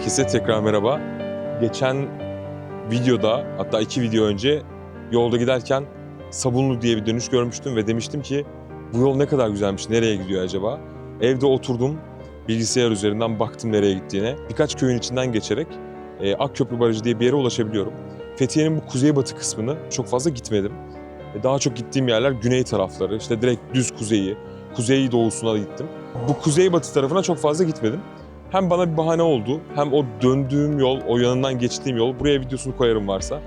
Herkese tekrar merhaba. Geçen videoda hatta iki video önce yolda giderken Sabunlu diye bir dönüş görmüştüm ve demiştim ki bu yol ne kadar güzelmiş, nereye gidiyor acaba? Evde oturdum, bilgisayar üzerinden baktım nereye gittiğine. Birkaç köyün içinden geçerek e, Akköprü Barajı diye bir yere ulaşabiliyorum. Fethiye'nin bu kuzeybatı kısmını çok fazla gitmedim. E, Daha çok gittiğim yerler güney tarafları, işte direkt düz kuzeyi, kuzey doğusuna gittim. Bu kuzeybatı tarafına çok fazla gitmedim. Hem bana bir bahane oldu, hem o döndüğüm yol, o yanından geçtiğim yol, buraya videosunu koyarım varsa.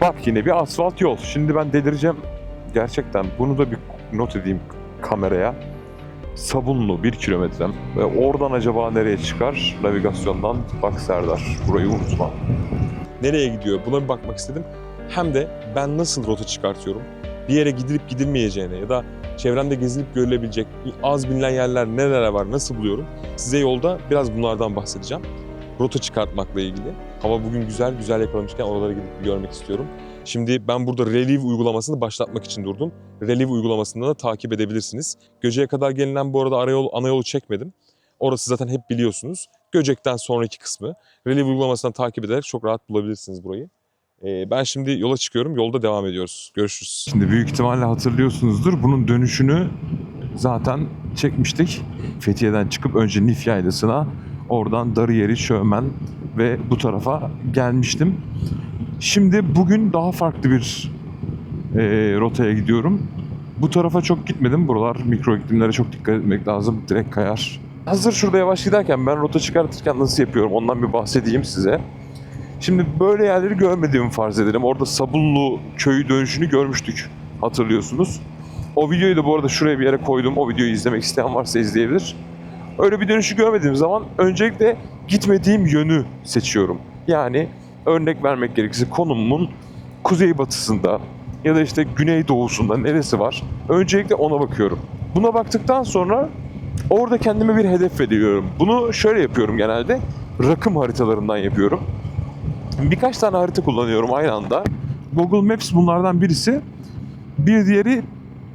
Bak yine bir asfalt yol. Şimdi ben delireceğim. Gerçekten bunu da bir not edeyim kameraya. Sabunlu bir kilometrem ve oradan acaba nereye çıkar? Navigasyondan bak Serdar. Burayı unutma. Nereye gidiyor buna bir bakmak istedim. Hem de ben nasıl rota çıkartıyorum, bir yere gidilip gidilmeyeceğine ya da çevremde gezilip görülebilecek az bilinen yerler neler var, nasıl buluyorum. Size yolda biraz bunlardan bahsedeceğim. Rota çıkartmakla ilgili. Hava bugün güzel, güzel yakalamışken oralara gidip görmek istiyorum. Şimdi ben burada Relive uygulamasını başlatmak için durdum. Relive uygulamasından da takip edebilirsiniz. Göce'ye kadar gelinen bu arada arayol, ana yolu çekmedim. Orası zaten hep biliyorsunuz. Göcek'ten sonraki kısmı. Relive uygulamasından takip ederek çok rahat bulabilirsiniz burayı. Ee, ben şimdi yola çıkıyorum. Yolda devam ediyoruz. Görüşürüz. Şimdi büyük ihtimalle hatırlıyorsunuzdur. Bunun dönüşünü zaten çekmiştik. Fethiye'den çıkıp önce Nif Yaylası'na, oradan Darıyeri, Şövmen ve bu tarafa gelmiştim. Şimdi bugün daha farklı bir e, rotaya gidiyorum. Bu tarafa çok gitmedim. Buralar mikro iklimlere çok dikkat etmek lazım. Direkt kayar. Hazır şurada yavaş giderken ben rota çıkartırken nasıl yapıyorum ondan bir bahsedeyim size. Şimdi böyle yerleri görmediğimi farz edelim. Orada Sabunlu köyü dönüşünü görmüştük hatırlıyorsunuz. O videoyu da bu arada şuraya bir yere koydum. O videoyu izlemek isteyen varsa izleyebilir. Öyle bir dönüşü görmediğim zaman öncelikle gitmediğim yönü seçiyorum. Yani örnek vermek gerekirse konumumun kuzeybatısında ya da işte güneydoğusunda neresi var? Öncelikle ona bakıyorum. Buna baktıktan sonra orada kendime bir hedef veriyorum. Bunu şöyle yapıyorum genelde. Rakım haritalarından yapıyorum. Birkaç tane harita kullanıyorum aynı anda. Google Maps bunlardan birisi. Bir diğeri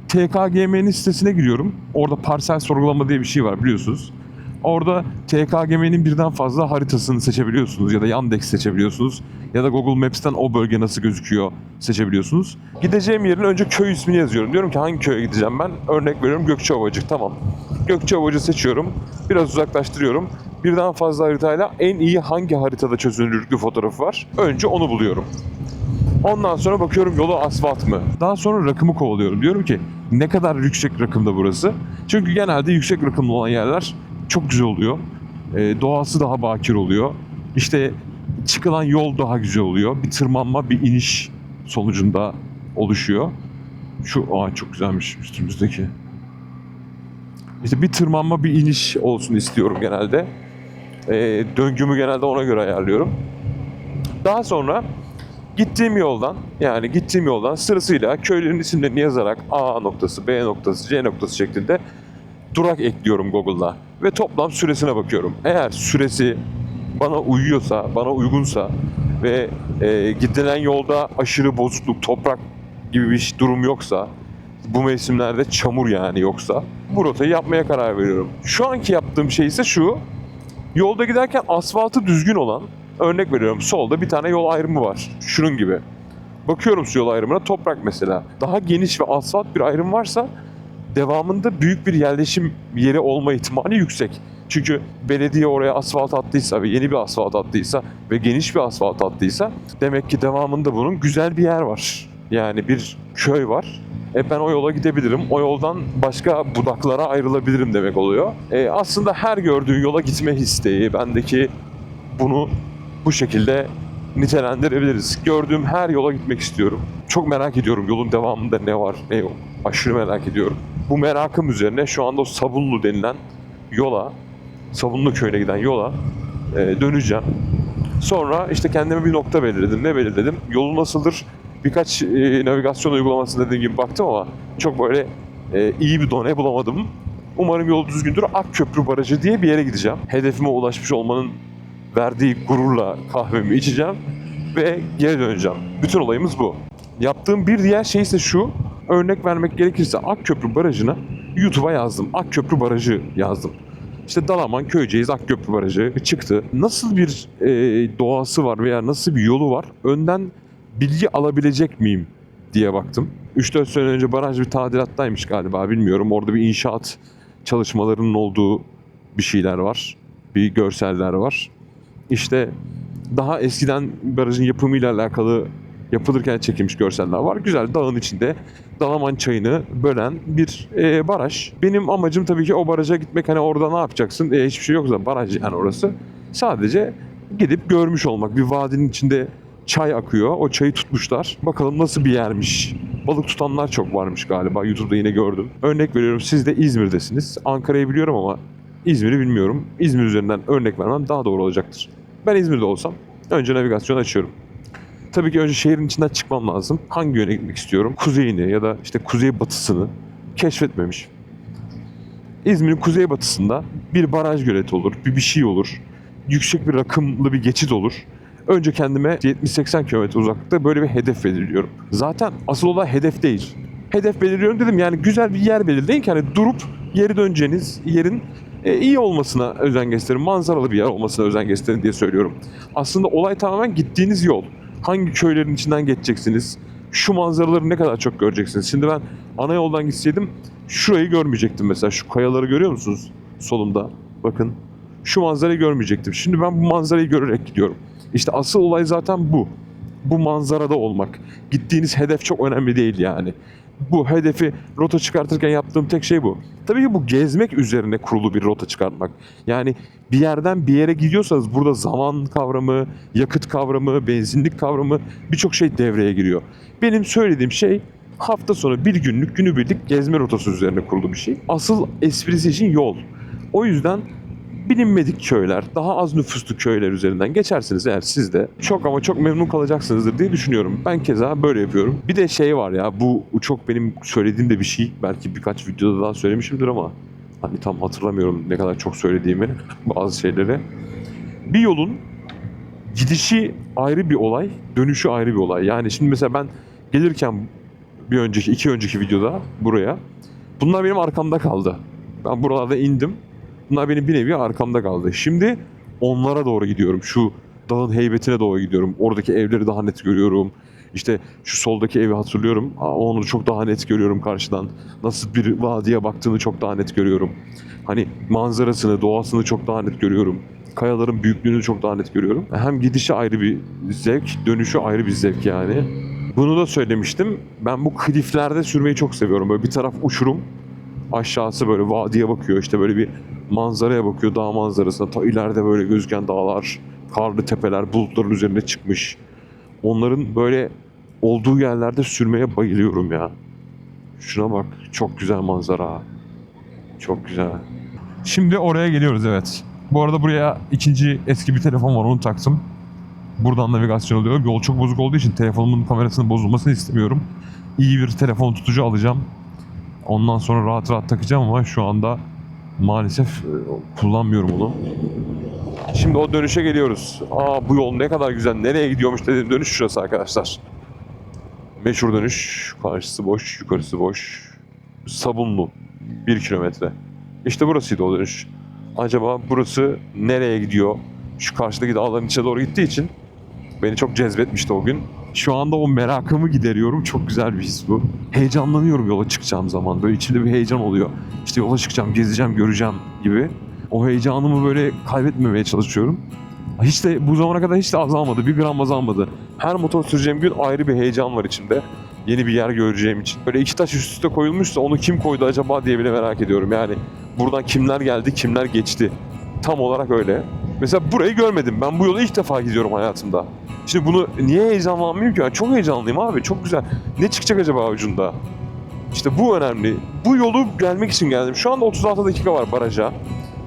TKGM'nin sitesine giriyorum. Orada parsel sorgulama diye bir şey var biliyorsunuz. Orada TKGM'nin birden fazla haritasını seçebiliyorsunuz ya da Yandex seçebiliyorsunuz ya da Google Maps'ten o bölge nasıl gözüküyor seçebiliyorsunuz. Gideceğim yerin önce köy ismini yazıyorum. Diyorum ki hangi köye gideceğim ben? Örnek veriyorum Gökçeovacık tamam. Gökçeovacı seçiyorum. Biraz uzaklaştırıyorum. Birden fazla haritayla en iyi hangi haritada çözünürlüklü fotoğrafı var? Önce onu buluyorum. Ondan sonra bakıyorum yolu asfalt mı? Daha sonra rakımı kovalıyorum. Diyorum ki ne kadar yüksek rakımda burası? Çünkü genelde yüksek rakımlı olan yerler çok güzel oluyor. Ee, doğası daha bakir oluyor. İşte çıkılan yol daha güzel oluyor. Bir tırmanma, bir iniş sonucunda oluşuyor. Şu aa çok güzelmiş üstümüzdeki. İşte bir tırmanma, bir iniş olsun istiyorum genelde. Ee, döngümü genelde ona göre ayarlıyorum. Daha sonra gittiğim yoldan yani gittiğim yoldan sırasıyla köylerin isimlerini yazarak A noktası, B noktası, C noktası şeklinde durak ekliyorum Google'da ve toplam süresine bakıyorum. Eğer süresi bana uyuyorsa, bana uygunsa ve e, gidilen yolda aşırı bozukluk, toprak gibi bir durum yoksa, bu mevsimlerde çamur yani yoksa bu rotayı yapmaya karar veriyorum. Şu anki yaptığım şey ise şu. Yolda giderken asfaltı düzgün olan örnek veriyorum solda bir tane yol ayrımı var. Şunun gibi. Bakıyorum su yol ayrımına toprak mesela. Daha geniş ve asfalt bir ayrım varsa devamında büyük bir yerleşim yeri olma ihtimali yüksek. Çünkü belediye oraya asfalt attıysa ve yeni bir asfalt attıysa ve geniş bir asfalt attıysa demek ki devamında bunun güzel bir yer var. Yani bir köy var. E ben o yola gidebilirim. O yoldan başka budaklara ayrılabilirim demek oluyor. E aslında her gördüğün yola gitme isteği bendeki bunu bu şekilde nitelendirebiliriz. Gördüğüm her yola gitmek istiyorum. Çok merak ediyorum yolun devamında ne var ne yok. Aşırı merak ediyorum. Bu merakım üzerine şu anda o Sabunlu denilen yola, Sabunlu köyüne giden yola e, döneceğim. Sonra işte kendime bir nokta belirledim. Ne belirledim? Yolu nasıldır? Birkaç e, navigasyon uygulamasında dediğim gibi baktım ama çok böyle e, iyi bir done bulamadım. Umarım yol düzgündür. Akköprü Barajı diye bir yere gideceğim. Hedefime ulaşmış olmanın verdiği gururla kahvemi içeceğim ve geri döneceğim. Bütün olayımız bu. Yaptığım bir diğer şey ise şu. Örnek vermek gerekirse Akköprü Barajı'na YouTube'a yazdım. Akköprü Barajı yazdım. İşte Dalaman, Köyceğiz, Akköprü Barajı çıktı. Nasıl bir e, doğası var veya nasıl bir yolu var? Önden bilgi alabilecek miyim diye baktım. 3-4 sene önce baraj bir tadilattaymış galiba bilmiyorum. Orada bir inşaat çalışmalarının olduğu bir şeyler var. Bir görseller var. İşte daha eskiden barajın yapımıyla alakalı yapılırken çekilmiş görseller var. Güzel dağın içinde Dalaman çayını bölen bir e, baraj. Benim amacım tabii ki o baraja gitmek. Hani orada ne yapacaksın? E, hiçbir şey yok zaten baraj yani orası. Sadece gidip görmüş olmak. Bir vadinin içinde çay akıyor. O çayı tutmuşlar. Bakalım nasıl bir yermiş. Balık tutanlar çok varmış galiba. YouTube'da yine gördüm. Örnek veriyorum siz de İzmir'desiniz. Ankara'yı biliyorum ama İzmir'i bilmiyorum. İzmir üzerinden örnek vermem daha doğru olacaktır. Ben İzmir'de olsam önce navigasyon açıyorum. Tabii ki önce şehrin içinden çıkmam lazım. Hangi yöne gitmek istiyorum? Kuzeyini ya da işte kuzey batısını keşfetmemiş. İzmir'in kuzey batısında bir baraj göleti olur, bir bir şey olur. Yüksek bir rakımlı bir geçit olur. Önce kendime 70-80 kilometre uzaklıkta böyle bir hedef belirliyorum. Zaten asıl olay hedef değil. Hedef belirliyorum dedim yani güzel bir yer belirleyin ki hani durup geri döneceğiniz yerin e, iyi olmasına özen gösterin, manzaralı bir yer olmasına özen gösterin diye söylüyorum. Aslında olay tamamen gittiğiniz yol. Hangi köylerin içinden geçeceksiniz? Şu manzaraları ne kadar çok göreceksiniz? Şimdi ben ana yoldan gitseydim şurayı görmeyecektim mesela. Şu kayaları görüyor musunuz? Solumda. Bakın. Şu manzarayı görmeyecektim. Şimdi ben bu manzarayı görerek gidiyorum. İşte asıl olay zaten bu. Bu manzarada olmak. Gittiğiniz hedef çok önemli değil yani. Bu hedefi rota çıkartırken yaptığım tek şey bu. Tabii ki bu gezmek üzerine kurulu bir rota çıkartmak. Yani bir yerden bir yere gidiyorsanız burada zaman kavramı, yakıt kavramı, benzinlik kavramı birçok şey devreye giriyor. Benim söylediğim şey hafta sonu bir günlük günübirlik gezme rotası üzerine kurulu bir şey. Asıl esprisi için yol. O yüzden bilinmedik köyler, daha az nüfuslu köyler üzerinden geçersiniz eğer siz de çok ama çok memnun kalacaksınızdır diye düşünüyorum. Ben keza böyle yapıyorum. Bir de şey var ya bu çok benim söylediğim de bir şey. Belki birkaç videoda daha söylemişimdir ama hani tam hatırlamıyorum ne kadar çok söylediğimi bazı şeyleri. Bir yolun gidişi ayrı bir olay, dönüşü ayrı bir olay. Yani şimdi mesela ben gelirken bir önceki, iki önceki videoda buraya bunlar benim arkamda kaldı. Ben buralarda indim. Bunlar benim bir nevi arkamda kaldı. Şimdi onlara doğru gidiyorum. Şu dağın heybetine doğru gidiyorum. Oradaki evleri daha net görüyorum. İşte şu soldaki evi hatırlıyorum. Onu çok daha net görüyorum karşıdan. Nasıl bir vadiye baktığını çok daha net görüyorum. Hani manzarasını, doğasını çok daha net görüyorum. Kayaların büyüklüğünü çok daha net görüyorum. Hem gidişi ayrı bir zevk, dönüşü ayrı bir zevk yani. Bunu da söylemiştim. Ben bu kliflerde sürmeyi çok seviyorum. Böyle bir taraf uçurum, aşağısı böyle vadiye bakıyor. İşte böyle bir manzaraya bakıyor, dağ manzarasına. Ta ileride böyle gözüken dağlar, karlı tepeler, bulutların üzerine çıkmış. Onların böyle olduğu yerlerde sürmeye bayılıyorum ya. Şuna bak, çok güzel manzara. Çok güzel. Şimdi oraya geliyoruz evet. Bu arada buraya ikinci eski bir telefon var onu taktım. Buradan navigasyon oluyor. Yol çok bozuk olduğu için telefonumun kamerasının bozulmasını istemiyorum. İyi bir telefon tutucu alacağım. Ondan sonra rahat rahat takacağım ama şu anda maalesef e, kullanmıyorum onu. Şimdi o dönüşe geliyoruz. Aa bu yol ne kadar güzel. Nereye gidiyormuş dedim. Dönüş şurası arkadaşlar. Meşhur dönüş. Karşısı boş, yukarısı boş. Sabunlu. Bir kilometre. İşte burasıydı o dönüş. Acaba burası nereye gidiyor? Şu karşıdaki dağların içine doğru gittiği için beni çok cezbetmişti o gün. Şu anda o merakımı gideriyorum. Çok güzel bir his bu. Heyecanlanıyorum yola çıkacağım zaman. Böyle içimde bir heyecan oluyor. İşte yola çıkacağım, gezeceğim, göreceğim gibi. O heyecanımı böyle kaybetmemeye çalışıyorum. Hiç de bu zamana kadar hiç de azalmadı. Bir gram azalmadı. Her motor süreceğim gün ayrı bir heyecan var içimde. Yeni bir yer göreceğim için. Böyle iki taş üst üste koyulmuşsa onu kim koydu acaba diye bile merak ediyorum. Yani buradan kimler geldi, kimler geçti. Tam olarak öyle. Mesela burayı görmedim. Ben bu yolu ilk defa gidiyorum hayatımda. Şimdi bunu niye heyecanlanmayayım ki? Ben çok heyecanlıyım abi. Çok güzel. Ne çıkacak acaba ucunda? İşte bu önemli. Bu yolu gelmek için geldim. Şu anda 36 dakika var baraja.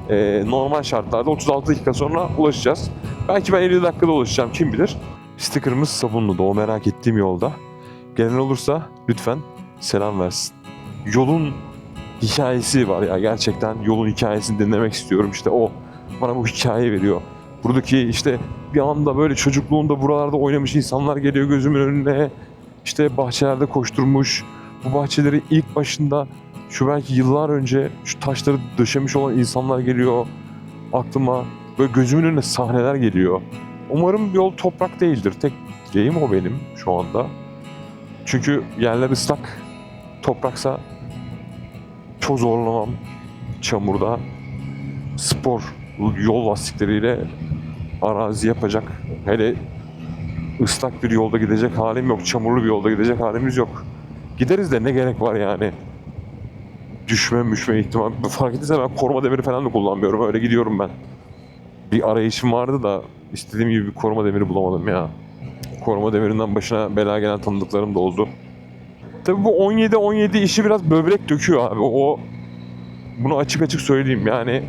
Ee, normal şartlarda 36 dakika sonra ulaşacağız. Belki ben 50 dakikada ulaşacağım kim bilir. Sticker'ımız sabunlu o merak ettiğim yolda. Gelen olursa lütfen selam versin. Yolun hikayesi var ya gerçekten yolun hikayesini dinlemek istiyorum işte o bana bu hikaye veriyor. Buradaki işte bir anda böyle çocukluğunda buralarda oynamış insanlar geliyor gözümün önüne. İşte bahçelerde koşturmuş. Bu bahçeleri ilk başında Şu belki yıllar önce şu taşları döşemiş olan insanlar geliyor aklıma. Böyle gözümün önüne sahneler geliyor. Umarım yol toprak değildir. Tek dileğim o benim şu anda. Çünkü yerler ıslak. Topraksa çok zorlamam çamurda. Spor yol lastikleriyle arazi yapacak. Hele ıslak bir yolda gidecek halim yok. Çamurlu bir yolda gidecek halimiz yok. Gideriz de ne gerek var yani. Düşme müşme ihtimal. Fark ettiyse ben koruma demiri falan da kullanmıyorum. Öyle gidiyorum ben. Bir arayışım vardı da istediğim gibi bir koruma demiri bulamadım ya. Koruma demirinden başına bela gelen tanıdıklarım da oldu. Tabi bu 17-17 işi biraz böbrek döküyor abi. O bunu açık açık söyleyeyim yani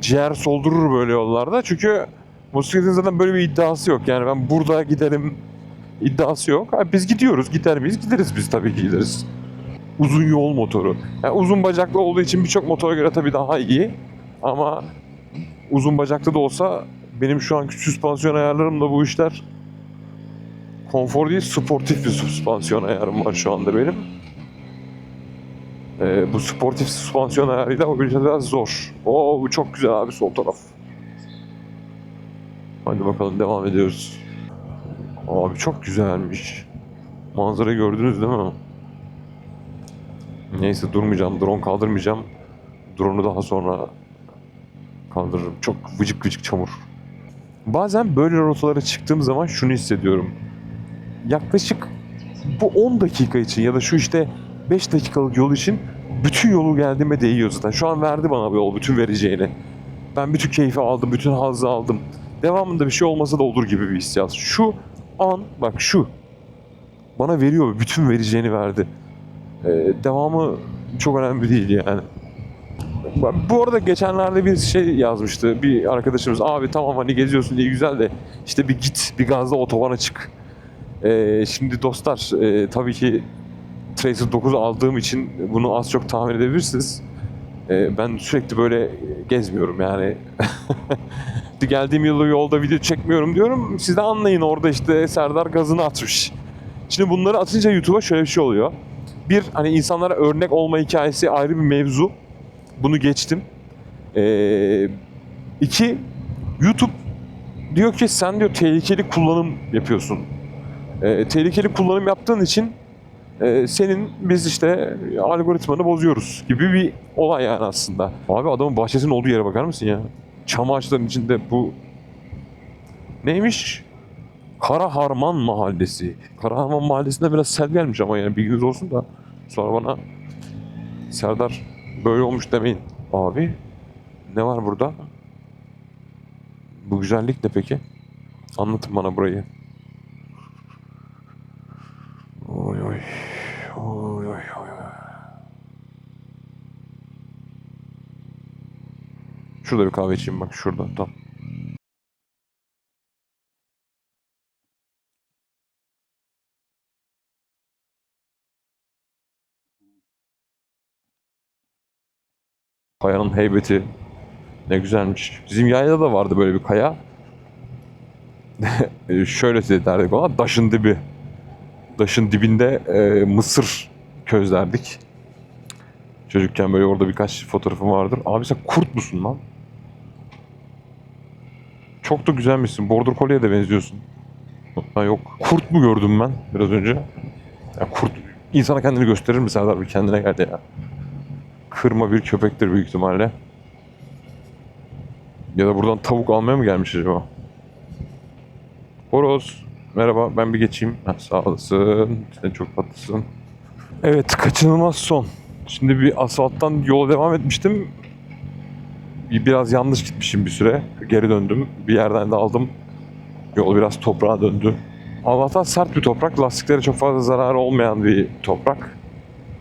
ciğer soldurur böyle yollarda. Çünkü motosikletin zaten böyle bir iddiası yok. Yani ben burada giderim iddiası yok. Abi biz gidiyoruz. Gider miyiz? Gideriz biz tabii ki gideriz. Uzun yol motoru. Yani uzun bacaklı olduğu için birçok motora göre tabii daha iyi. Ama uzun bacaklı da olsa benim şu anki süspansiyon ayarlarımla bu işler konfor değil, sportif bir süspansiyon ayarım var şu anda benim. Ee, bu sportif süspansiyon ayarıyla o yüzden biraz zor. Oo bu çok güzel abi sol taraf. Hadi bakalım devam ediyoruz. Abi çok güzelmiş. Manzarayı gördünüz değil mi? Neyse durmayacağım. Drone kaldırmayacağım. Drone'u daha sonra kaldırırım. Çok vıcık vıcık çamur. Bazen böyle rotalara çıktığım zaman şunu hissediyorum. Yaklaşık bu 10 dakika için ya da şu işte 5 dakikalık yol için bütün yolu geldiğime değiyor zaten. Şu an verdi bana bu yol bütün vereceğini. Ben bütün keyfi aldım, bütün hazzı aldım. Devamında bir şey olmasa da olur gibi bir hissiyat. Şu an bak şu bana veriyor bütün vereceğini verdi. Ee, devamı çok önemli değil yani. Bu arada geçenlerde bir şey yazmıştı bir arkadaşımız. Abi tamam hani geziyorsun diye güzel de işte bir git bir gazla otobana çık. Ee, şimdi dostlar e, tabii ki Tracer 9 aldığım için bunu az çok tahmin edebilirsiniz. Ee, ben sürekli böyle gezmiyorum yani. Geldiğim yılda yolda video çekmiyorum diyorum. Siz de anlayın orada işte Serdar gazını atmış. Şimdi bunları atınca YouTube'a şöyle bir şey oluyor. Bir hani insanlara örnek olma hikayesi ayrı bir mevzu. Bunu geçtim. Ee, iki YouTube diyor ki sen diyor tehlikeli kullanım yapıyorsun. Ee, tehlikeli kullanım yaptığın için e, senin biz işte algoritmanı bozuyoruz gibi bir olay yani aslında. Abi adamın bahçesinin olduğu yere bakar mısın ya? Çam ağaçlarının içinde bu neymiş? Kara Harman Mahallesi. Kara Harman Mahallesi'nde biraz sel gelmiş ama yani bilginiz olsun da sonra bana Serdar böyle olmuş demeyin. Abi ne var burada? Bu güzellik ne peki? Anlatın bana burayı. Şurada bir kahve içeyim bak şurada tam. Kayanın heybeti ne güzelmiş. Bizim yaylada da vardı böyle bir kaya. E, Şöyle derdik ona daşın dibi. Daşın dibinde e, mısır közlerdik. Çocukken böyle orada birkaç fotoğrafım vardır. Abi sen kurt musun lan? Çok da güzelmişsin. Border Collie'ye de benziyorsun. Ha yok. Kurt mu gördüm ben biraz önce? Ya kurt insana kendini gösterir mi Serdar? Bir kendine gel ya. Kırma bir köpektir büyük ihtimalle. Ya da buradan tavuk almaya mı gelmiş acaba? Horoz. Merhaba ben bir geçeyim. Ha, sağ olasın. Sen çok tatlısın. Evet kaçınılmaz son. Şimdi bir asfalttan yola devam etmiştim. Bir- Biraz yanlış gitmişim bir süre. Geri döndüm. Bir yerden de aldım. Yol biraz toprağa döndü. Allah'tan sert bir toprak. Lastiklere çok fazla zararı olmayan bir toprak.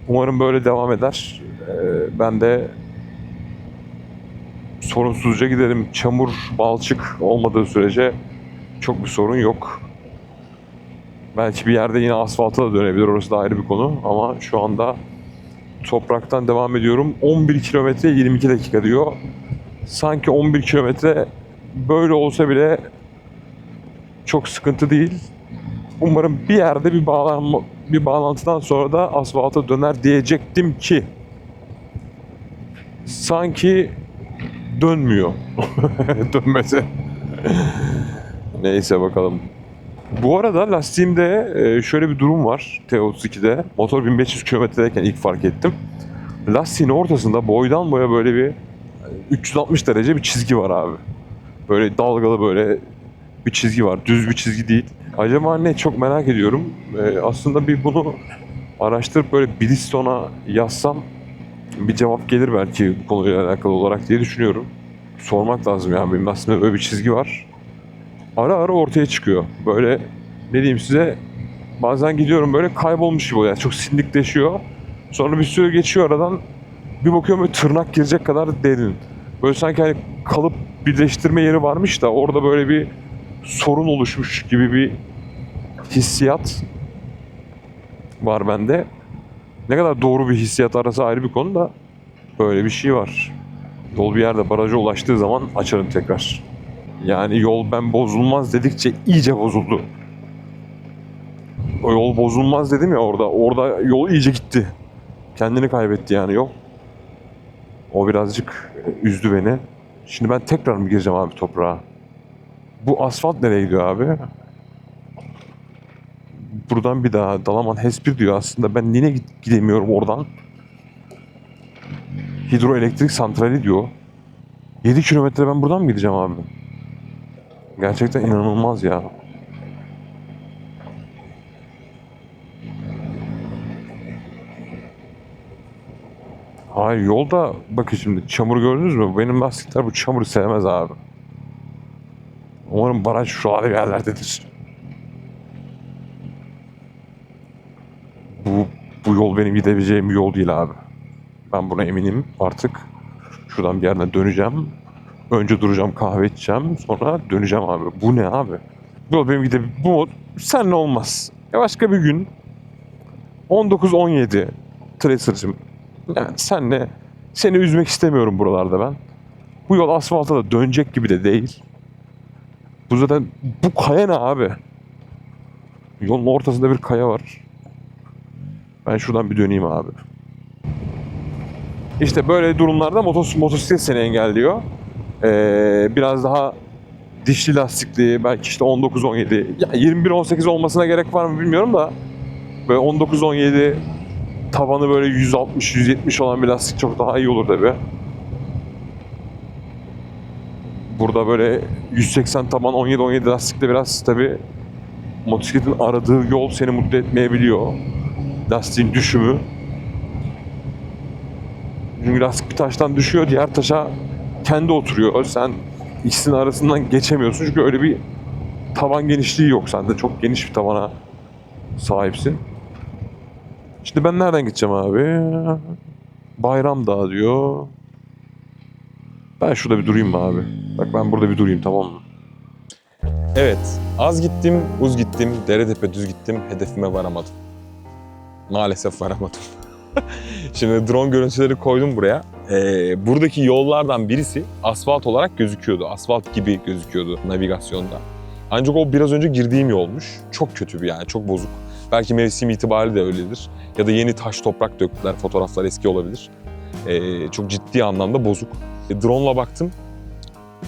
Umarım böyle devam eder. Ee, ben de sorunsuzca giderim. Çamur, balçık olmadığı sürece çok bir sorun yok. Belki bir yerde yine asfalta da dönebilir. Orası da ayrı bir konu. Ama şu anda topraktan devam ediyorum. 11 kilometre 22 dakika diyor. Sanki 11 kilometre böyle olsa bile çok sıkıntı değil. Umarım bir yerde bir bağlanma bir bağlantıdan sonra da asfalta döner diyecektim ki sanki dönmüyor. Dönmesi. Neyse bakalım. Bu arada lastiğimde e, şöyle bir durum var T32'de. Motor 1500 kilometredeyken ilk fark ettim. Lastiğin ortasında boydan boya böyle bir 360 derece bir çizgi var abi. Böyle dalgalı böyle bir çizgi var. Düz bir çizgi değil. Acaba ne çok merak ediyorum. E, aslında bir bunu araştırıp böyle Bridgestone'a yazsam bir cevap gelir belki bu konuyla alakalı olarak diye düşünüyorum. Sormak lazım yani benim aslında böyle bir çizgi var. Ara ara ortaya çıkıyor. Böyle ne diyeyim size bazen gidiyorum böyle kaybolmuş gibi oluyor. Yani çok sindikleşiyor. Sonra bir süre geçiyor aradan bir bakıyorum tırnak girecek kadar derin. Böyle sanki hani kalıp birleştirme yeri varmış da orada böyle bir sorun oluşmuş gibi bir hissiyat var bende. Ne kadar doğru bir hissiyat arası ayrı bir konu da böyle bir şey var. Yol bir yerde baraja ulaştığı zaman açarım tekrar. Yani yol ben bozulmaz dedikçe iyice bozuldu. O yol bozulmaz dedim ya orada. Orada yol iyice gitti. Kendini kaybetti yani yol. O birazcık üzdü beni. Şimdi ben tekrar mı gireceğim abi toprağa? Bu asfalt nereye gidiyor abi? Buradan bir daha Dalaman Hespir diyor aslında. Ben yine gidemiyorum oradan. Hidroelektrik santrali diyor. 7 kilometre ben buradan mı gideceğim abi? Gerçekten inanılmaz ya. Hayır yolda bakın şimdi çamur gördünüz mü? Benim lastikler bu çamuru sevmez abi. Umarım baraj şuralarda bir yerlerdedir. Bu, bu yol benim gidebileceğim bir yol değil abi. Ben buna eminim artık. Şuradan bir yerden döneceğim. Önce duracağım kahve içeceğim. Sonra döneceğim abi. Bu ne abi? Bu yol benim gide bu mod senle olmaz. Ya başka bir gün 19-17 Tracer'cım. Yani senle seni üzmek istemiyorum buralarda ben. Bu yol asfalta da dönecek gibi de değil. Bu zaten bu kaya ne abi? Yolun ortasında bir kaya var. Ben şuradan bir döneyim abi. İşte böyle durumlarda motos motosiklet seni engelliyor. Ee, biraz daha dişli lastikli belki işte 19-17 ya 21-18 olmasına gerek var mı bilmiyorum da böyle 19-17 tavanı böyle 160-170 olan bir lastik çok daha iyi olur tabi. Burada böyle 180 taban 17-17 lastikle biraz tabi motosikletin aradığı yol seni mutlu etmeyebiliyor. Lastiğin düşümü. Çünkü lastik bir taştan düşüyor diğer taşa kendi oturuyor. Sen ikisinin arasından geçemiyorsun çünkü öyle bir tavan genişliği yok sende. Çok geniş bir tabana sahipsin. Şimdi ben nereden gideceğim abi? Bayram Dağı diyor. Ben şurada bir durayım mı abi? Bak ben burada bir durayım tamam mı? Evet, az gittim, uz gittim, dere tepe düz gittim, hedefime varamadım. Maalesef varamadım. Şimdi drone görüntüleri koydum buraya. Ee, buradaki yollardan birisi asfalt olarak gözüküyordu. Asfalt gibi gözüküyordu navigasyonda. Ancak o biraz önce girdiğim yolmuş. Çok kötü bir yani, çok bozuk. Belki mevsim itibariyle de öyledir. Ya da yeni taş toprak döktüler, fotoğraflar eski olabilir. Ee, çok ciddi anlamda bozuk. E, drone'la baktım.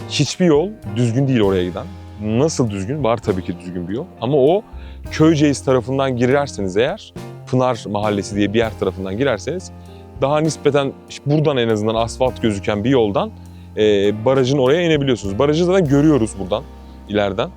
Hiçbir yol düzgün değil oraya giden. Nasıl düzgün? Var tabii ki düzgün bir yol. Ama o Köyceğiz tarafından girerseniz eğer, Pınar Mahallesi diye bir yer tarafından girerseniz daha nispeten buradan en azından asfalt gözüken bir yoldan e, barajın oraya inebiliyorsunuz. Barajı zaten görüyoruz buradan, ileriden.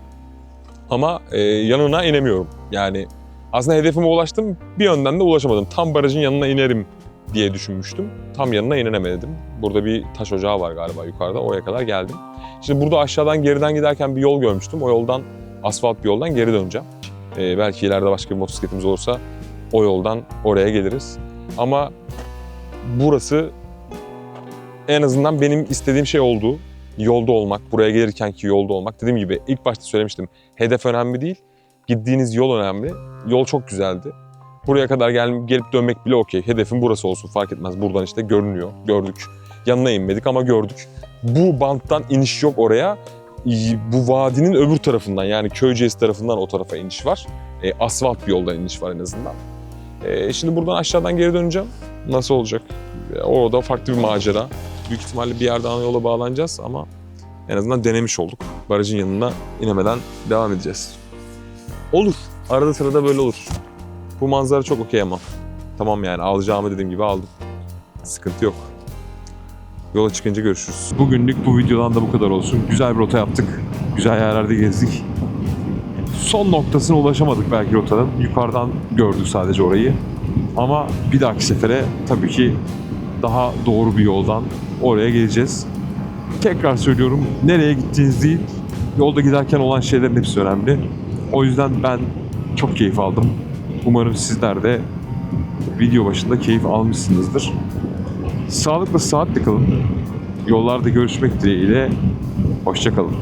Ama e, yanına inemiyorum. Yani aslında hedefime ulaştım, bir yönden de ulaşamadım. Tam barajın yanına inerim diye düşünmüştüm. Tam yanına inemedim. Burada bir taş ocağı var galiba yukarıda. Oraya kadar geldim. Şimdi burada aşağıdan geriden giderken bir yol görmüştüm. O yoldan, asfalt bir yoldan geri döneceğim. Ee, belki ileride başka bir motosikletimiz olursa o yoldan oraya geliriz. Ama burası en azından benim istediğim şey oldu. Yolda olmak, buraya gelirkenki yolda olmak. Dediğim gibi ilk başta söylemiştim. Hedef önemli değil. Gittiğiniz yol önemli. Yol çok güzeldi. Buraya kadar gel, gelip dönmek bile okey. Hedefim burası olsun fark etmez. Buradan işte görünüyor. Gördük. Yanına inmedik ama gördük. Bu banttan iniş yok oraya. bu vadinin öbür tarafından yani Köyceğiz tarafından o tarafa iniş var. E, asfalt bir yoldan iniş var en azından. E, şimdi buradan aşağıdan geri döneceğim. Nasıl olacak? E, o da farklı bir macera. Büyük ihtimalle bir yerde ana yola bağlanacağız ama en azından denemiş olduk. Barajın yanına inemeden devam edeceğiz. Olur. Arada sırada böyle olur. Bu manzara çok okey ama. Tamam yani alacağımı dediğim gibi aldım. Sıkıntı yok. Yola çıkınca görüşürüz. Bugünlük bu videodan da bu kadar olsun. Güzel bir rota yaptık. Güzel yerlerde gezdik. Son noktasına ulaşamadık belki rotanın. Yukarıdan gördük sadece orayı. Ama bir dahaki sefere tabii ki daha doğru bir yoldan oraya geleceğiz. Tekrar söylüyorum nereye gittiğiniz değil, yolda giderken olan şeylerin hepsi önemli. O yüzden ben çok keyif aldım. Umarım sizler de video başında keyif almışsınızdır. Sağlıkla saatle kalın. Yollarda görüşmek dileğiyle. Hoşçakalın.